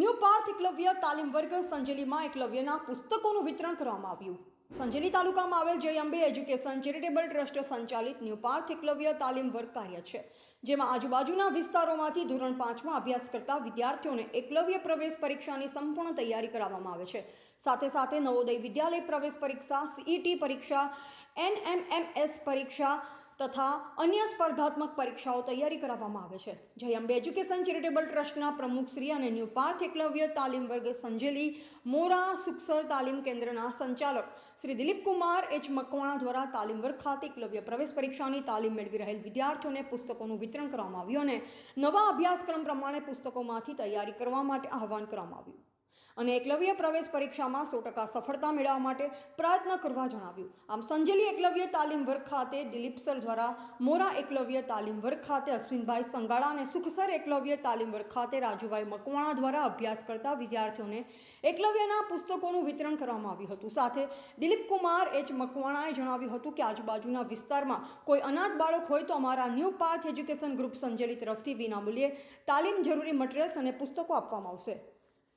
New Parth Eklavya તાલીમ વર્ગ સંજેલીમાં એકલવ્યના પુસ્તકોનું વિતરણ કરવામાં આવ્યું. સંજેલી તાલુકામાં આવેલ Jay Ambe education charitable trust સંચાલિત ન્યૂ પાર્થ એકલવ્ય તાલીમ વર્ગ કાર્ય છે, જેમાં આજુબાજુના વિસ્તારોમાંથી ધોરણ પાંચમાં અભ્યાસ કરતા વિદ્યાર્થીઓને એકલવ્ય પ્રવેશ પરીક્ષાની સંપૂર્ણ તૈયારી કરાવવામાં આવે છે. સાથે સાથે નવોદય વિદ્યાલય પ્રવેશ પરીક્ષા, સીઈટી પરીક્ષા, એનએમએમએસ પરીક્ષા તથા અન્ય સ્પર્ધાત્મક પરીક્ષાઓ તૈયારી કરાવવામાં આવે છે. જય અંબે એજ્યુકેશન ચેરિટેબલ ટ્રસ્ટના પ્રમુખ શ્રી અને ન્યૂ પાર્થ એકલવ્ય તાલીમ વર્ગ સંજેલી મોરા સુખસર તાલીમ કેન્દ્રના સંચાલક શ્રી દિલીપ કુમાર એચ મકવાણા દ્વારા તાલીમ વર્ગ ખાતે એકલવ્ય પ્રવેશ પરીક્ષાની તાલીમ મેળવી રહેલ વિદ્યાર્થીઓને પુસ્તકોનું વિતરણ કરવામાં આવ્યું અને નવા અભ્યાસક્રમ પ્રમાણે પુસ્તકોમાંથી તૈયારી કરવા માટે આહવાન કરવામાં આવ્યું. અને એકલવ્ય પ્રવેશ પરીક્ષામાં સો ટકા સફળતા મેળવવા માટે પ્રયત્ન કરવા જણાવ્યું. આમ સંજેલી એકલવ્ય તાલીમ વર્ગ ખાતે દિલીપ સર દ્વારા મોરા એકલવ્ય તાલીમ વર્ગ ખાતે અશ્વિનભાઈ સંગાળા અને સુખસર એકલવ્ય તાલીમ વર્ગ ખાતે રાજુભાઈ મકવાણા દ્વારા અભ્યાસ કરતા વિદ્યાર્થીઓને એકલવ્યના પુસ્તકોનું વિતરણ કરવામાં આવ્યું હતું. સાથે દિલીપ કુમાર એચ મકવાણાએ જણાવ્યું હતું કે આજુબાજુના વિસ્તારમાં કોઈ અનાથ બાળક હોય તો અમારા new Parth education group Sanjeli તરફથી વિનામૂલ્યે તાલીમ જરૂરી મટીરિયલ્સ અને પુસ્તકો આપવામાં આવશે.